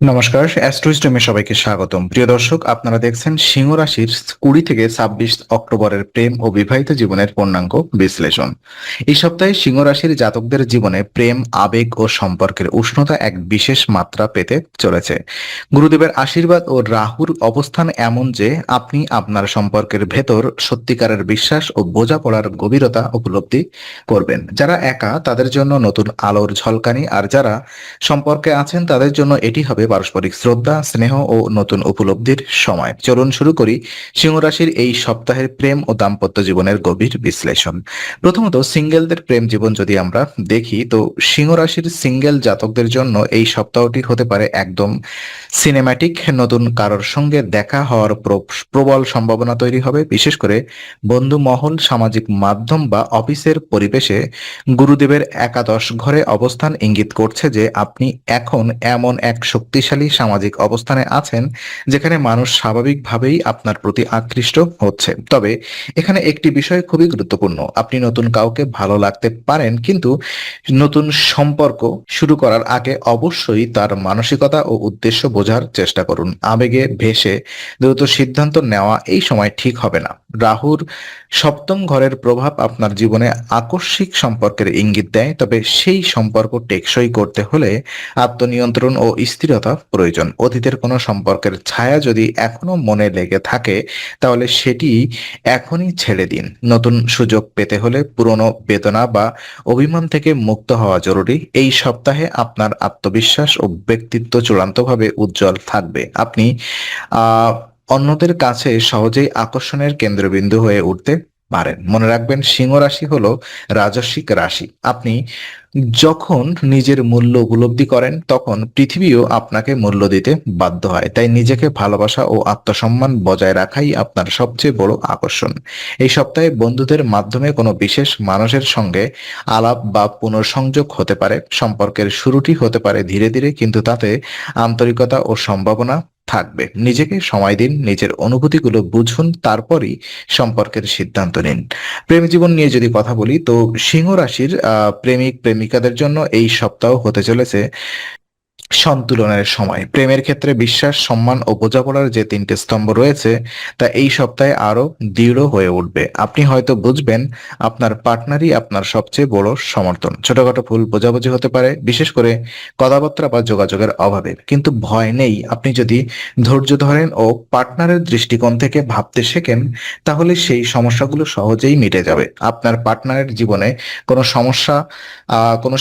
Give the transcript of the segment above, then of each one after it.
নমস্কার অ্যাস্ট্রোইস্টমে সবাইকে স্বাগতম। প্রিয় দর্শক, আপনারা দেখছেন সিংহ রাশির কুড়ি থেকে ছাব্বিশ অক্টোবরের প্রেম ও বিবাহিত জীবনের পূর্ণাঙ্গ বিশ্লেষণ। এই সপ্তাহে সিংহ রাশির জাতকদের জীবনে প্রেম, আবেগ ও সম্পর্কের উষ্ণতা এক বিশেষ মাত্রা পেতে চলেছে। গুরুদেবের আশীর্বাদ ও রাহুর অবস্থান এমন যে, আপনি আপনার সম্পর্কের ভেতর সত্যিকারের বিশ্বাস ও বোঝাপড়ার গভীরতা উপলব্ধি করবেন। যারা একা, তাদের জন্য নতুন আলোর ঝলকানি, আর যারা সম্পর্কে আছেন, তাদের জন্য এটি হবে পারস্পরিক শ্রদ্ধা, স্নেহ ও নতুন উপলব্ধির সময়। চলুন শুরু করি সিংহ রাশির এই সপ্তাহের প্রেম ও দাম্পত্য জীবনের গভীর বিশ্লেষণ। প্রথমত, সিঙ্গেলদের প্রেম জীবন যদি আমরা দেখি, তো সিংহ রাশির সিঙ্গেল জাতকদের জন্য এই সপ্তাহটি হতে পারে একদম সিনেম্যাটিক নতুন কারোর সঙ্গে দেখা হওয়ার প্র- প্রবল সম্ভাবনা তৈরি হবে। বিশেষ করে বন্ধু মহল, সামাজিক মাধ্যম বা অফিসের পরিবেশে গুরুদেবের একাদশ ঘরে অবস্থান ইঙ্গিত করছে যে আপনি এখন এমন এক শক্তিশালী সামাজিক অবস্থানে আছেন, যেখানে মানুষ স্বাভাবিকভাবেই আপনার প্রতি আকৃষ্ট হচ্ছে। তবে এখানে একটি বিষয় খুবই গুরুত্বপূর্ণ। আপনি নতুন কাউকে ভালো লাগতে পারেন, কিন্তু নতুন সম্পর্ক শুরু করার আগে অবশ্যই তার মানসিকতা ও উদ্দেশ্য বোঝার চেষ্টা করুন। আবেগে ভেসে দ্রুত সিদ্ধান্ত নেওয়া এই সময় ঠিক হবে না। রাহুর সপ্তম ঘরের প্রভাব আপনার জীবনে আকস্মিক সম্পর্কের ইঙ্গিত দেয়, তবে সেই সম্পর্ক টেকসই করতে হলে আত্মনিয়ন্ত্রণ ও স্থিরতা প্রয়োজন। অতীতের কোনো সম্পর্কের ছায়া যদি এখনও মনে লেগে থাকে, তাহলে সেটি এখনই ছেড়ে দিন। নতুন সুযোগ পেতে হলে পুরনো বেদনা বা অভিমান থেকে মুক্ত হওয়া জরুরি। এই সপ্তাহে আপনার আত্মবিশ্বাস ও ব্যক্তিত্ব চূড়ান্তভাবে উজ্জ্বল থাকবে। আপনি অন্যদের কাছে সহজেই আকর্ষণের কেন্দ্রবিন্দু হয়ে উঠতে পারেন। মনে রাখবেন, সিংহ রাশি হলো রাজস্বিক রাশি। আপনি যখন নিজের মূল্য উপলব্ধি করেন, তখন পৃথিবীও আপনাকে মূল্য দিতে বাধ্য হয়। তাই নিজেকে ভালোবাসা ও আত্মসম্মান বজায় রাখাই আপনার সবচেয়ে বড় আকর্ষণ। এই সপ্তাহে বন্ধুদের মাধ্যমে কোনো বিশেষ মানুষের সঙ্গে আলাপ বা পুনর্সংযোগ হতে পারে। সম্পর্কের শুরুটি হতে পারে ধীরে ধীরে, কিন্তু তাতে আন্তরিকতা ও সম্ভাবনা থাকবে। নিজেকে সময় দিন, নিজের অনুভূতিগুলো বুঝুন, তারপরই সম্পর্কের সিদ্ধান্ত নিন। প্রেম জীবন নিয়ে যদি কথা বলি, তো সিংহ রাশির প্রেমিক, প্রেমিকাদের জন্য এই সপ্তাহ হতে চলেছে সন্তুলনের সময়। প্রেমের ক্ষেত্রে বিশ্বাস, সম্মান ও বোঝাপড়ার যে তিনটে স্তম্ভ রয়েছে, তা এই সপ্তাহে আরও দৃঢ় হয়ে উঠবে। আপনি হয়তো বুঝবেন, আপনার পার্টনারই আপনার সবচেয়ে বড় সমর্থন। ছোটখাটো ভুল বোঝাবুঝি হতে পারে, বিশেষ করে কথাবার্তা বা যোগাযোগের অভাবে কিন্তু ভয় নেই, আপনি যদি ধৈর্য ধরেন ও পার্টনারের দৃষ্টিকোণ থেকে ভাবতে শেখেন, তাহলে সেই সমস্যাগুলো সহজেই মিটে যাবে। আপনার পার্টনারের জীবনে কোনো সমস্যা কোনো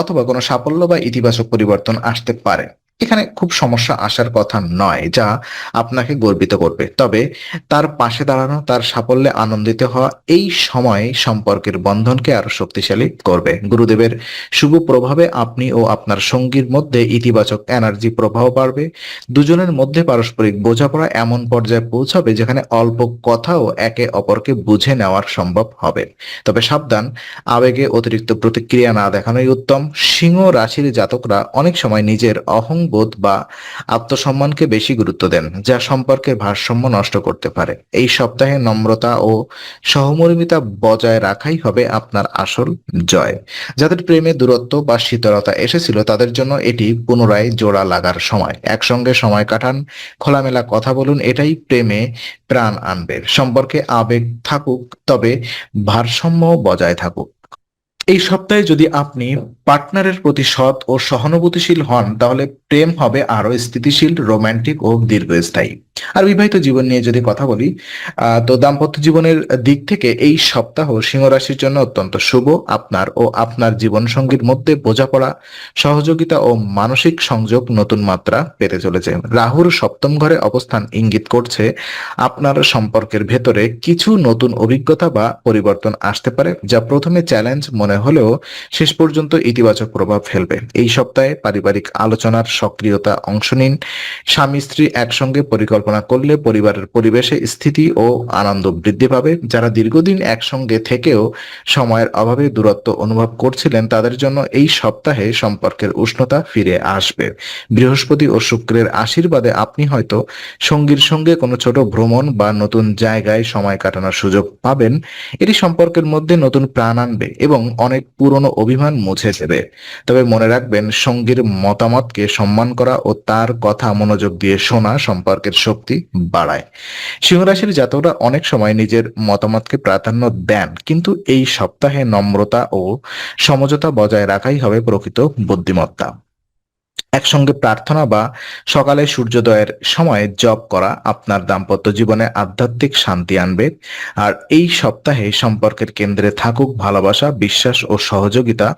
অথবা কোনো সাফল্য বা ইতিবাচক পরিবর্তন আসতে পারে। এখানে খুব সমস্যা আসার কথা নয়, যা আপনাকে গর্বিত করবে। তবে তার পাশে দাঁড়ানো, তার সাফল্যে আনন্দিত হওয়া এই সময় সম্পর্কের বন্ধনকে আরও শক্তিশালী করবে। গুরুদেবের শুভ প্রভাবে আপনি ও আপনার সঙ্গীর মধ্যে ইতিবাচক এনার্জি প্রবাহ বাড়বে। দুজনের মধ্যে পারস্পরিক বোঝাপড়া এমন পর্যায়ে পৌঁছাবে যেখানে অল্প কথাও একে অপরকে বুঝে নেওয়ার সম্ভব হবে। তবে সাবধান, আবেগে অতিরিক্ত প্রতিক্রিয়া না দেখানোই উত্তম। সিংহ রাশির জাতকরা অনেক সময় নিজের অহংবোধ বা আত্মসম্মানকে বেশি গুরুত্ব দেন, যা সম্পর্কের ভারসাম্য নষ্ট করতে পারে। এই সপ্তাহে নম্রতা ও সহমর্মিতা বজায় রাখাই হবে আপনার আসল জয়। যাদের প্রেমে দূরত্ব বা শীতলতা এসেছিল, তাদের জন্য এটি পুনরায় জোড়া লাগার সময়। একসঙ্গে সময় কাটান, খোলামেলা কথা বলুন, এটাই প্রেমে প্রাণ আনবে। সম্পর্কে আবেগ থাকুক, তবে ভারসাম্য বজায় থাকুক। এই সপ্তাহে যদি আপনি পার্টনারের প্রতি সৎ ও সহানুভূতিশীল হন, তাহলে প্রেম হবে আরও স্থিতিশীল রোম্যান্টিক ও দীর্ঘস্থায়ী। আর বিবাহিত জীবন নিয়ে যদি কথা বলি তো দাম্পত্য জীবনের দিক থেকে এই সপ্তাহ সিংহ রাশির জন্য অত্যন্ত শুভ। আপনার ও আপনার জীবন সঙ্গীর মধ্যে বোঝাপড়া, সহযোগিতা ও মানসিক সংযোগ নতুন মাত্রা পেতে চলেছে। রাহুর সপ্তম ঘরে অবস্থান ইঙ্গিত করছে আপনার সম্পর্কের ভেতরে কিছু নতুন অভিজ্ঞতা বা পরিবর্তন আসতে পারে, যা প্রথমে চ্যালেঞ্জ মনে হলেও শেষ পর্যন্ত ইতিবাচক প্রভাব ফেলবে। এই সপ্তাহে পারিবারিক আলোচনার সক্রিয়তা অংশ নিন। স্বামী স্ত্রী একসঙ্গে পরিকল্পনা করলে পরিবারের পরিবেশে স্থিতি ও আনন্দ বৃদ্ধি পাবে। যারা দীর্ঘদিন একসঙ্গে থেকেও সময়ের অভাবে দূরত্ব অনুভব করছিলেন, তাদের জন্য এই সপ্তাহে সম্পর্কের উষ্ণতা ফিরে আসবে। বৃহস্পতি ও শুক্রের আশীর্বাদে আপনি হয়তো সঙ্গীর সঙ্গে কোনো ছোট ভ্রমণ বা নতুন জায়গায় সময় কাটানোর সুযোগ পাবেন। এটি সম্পর্কের মধ্যে নতুন প্রাণ আনবে এবং অনেক পুরনো অভিমান মুছে দেবে। তবে মনে রাখবেন, সঙ্গীর মতামতকে সম্মান সম্মান করা ও তার কথা মনোযোগ দিয়ে শোনা সম্পর্কের শক্তি বাড়ায়। সিংহ রাশির জাতকরা অনেক সময় নিজের মতামতকে প্রাধান্য দেন, কিন্তু এই সপ্তাহে নম্রতা ও সমঝোতা বজায় রাখাই হবে প্রকৃত বুদ্ধিমত্তা। একসঙ্গে প্রার্থনা বা সকালে সূর্যোদয়ের সময় জপ করা আপনার দাম্পত্য জীবনে আধ্যাত্মিক শান্তি আনবে। আর এই সপ্তাহে সম্পর্কের কেন্দ্রে থাকুক ভালোবাসা, বিশ্বাস ও সহযোগিতা।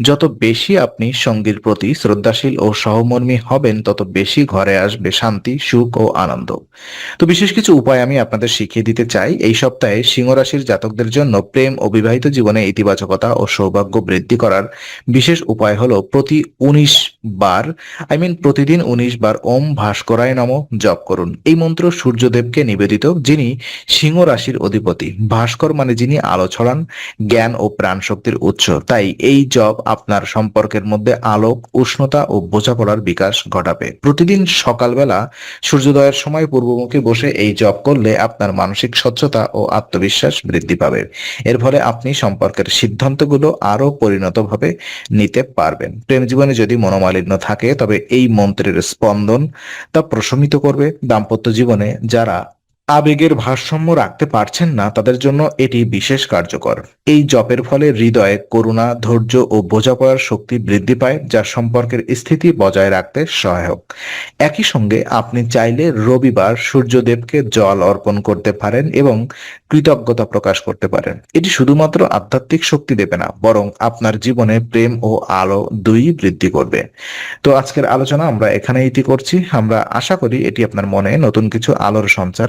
যত বেশি আপনি সঙ্গীর প্রতি শ্রদ্ধাশীল ও সহমর্মী হবেন, তত বেশি ঘরে আসবে শান্তি, সুখ ও আনন্দ। তো বিশেষ কিছু উপায় আমি আপনাদের শিখিয়ে দিতে চাই। এই সপ্তাহে সিংহ রাশির জাতকদের জন্য প্রেম ও বিবাহিত জীবনে ইতিবাচকতা ও সৌভাগ্য বৃদ্ধি করার বিশেষ উপায় হলো প্রতি উনিশ বার আই মিন প্রতিদিন উনিশ বার ওম ভাস্করায় নম জপ করুন। এই মন্ত্র সূর্যদেবকে নিবেদিত, যিনি সিংহ রাশির অধিপতি। ভাস্কর মানে যিনি আলো ছড়ান, জ্ঞান ও প্রাণ শক্তির উৎস। তাই এই জপ আপনার সম্পর্কের মধ্যে আলোক, উষ্ণতা ও বোঝাপড়ার বিকাশ ঘটাবে। প্রতিদিন সকালবেলা সূর্যোদয়ের সময় পূর্বমুখী বসে এই জপ করলে আপনার মানসিক স্বচ্ছতা ও আত্মবিশ্বাস বৃদ্ধি পাবে। এর ফলে আপনি সম্পর্কের সিদ্ধান্তগুলো আরও পরিণতভাবে নিতে পারবেন। প্রেম জীবনে যদি মনোমালিন্য থাকে তবে এই মন্ত্রের স্পন্দন তা প্রশমিত করবে দাম্পত্য জীবনে যারা আবেগের ভারসাম্য রাখতে পারছেন না, তাদের জন্য এটি বিশেষ কার্যকর। এই জপের ফলে হৃদয়ে করুণা, ধৈর্য ও বোঝাপড়ার শক্তি বৃদ্ধি পায়, যা সম্পর্কের স্থিতি বজায় রাখতে সহায়ক। একই সঙ্গে আপনি চাইলে রবিবার সূর্যদেবকে জল অর্পণ করতে পারেন এবং কৃতজ্ঞতা প্রকাশ করতে পারেন। এটি শুধুমাত্র আধ্যাত্মিক শক্তি দেবে না, বরং আপনার জীবনে প্রেম ও আলো দুই বৃদ্ধি করবে। তো আজকের আলোচনা আমরা এখানে ইতি করছি। আমরা আশা করি এটি আপনার মনে নতুন কিছু আলোর সঞ্চার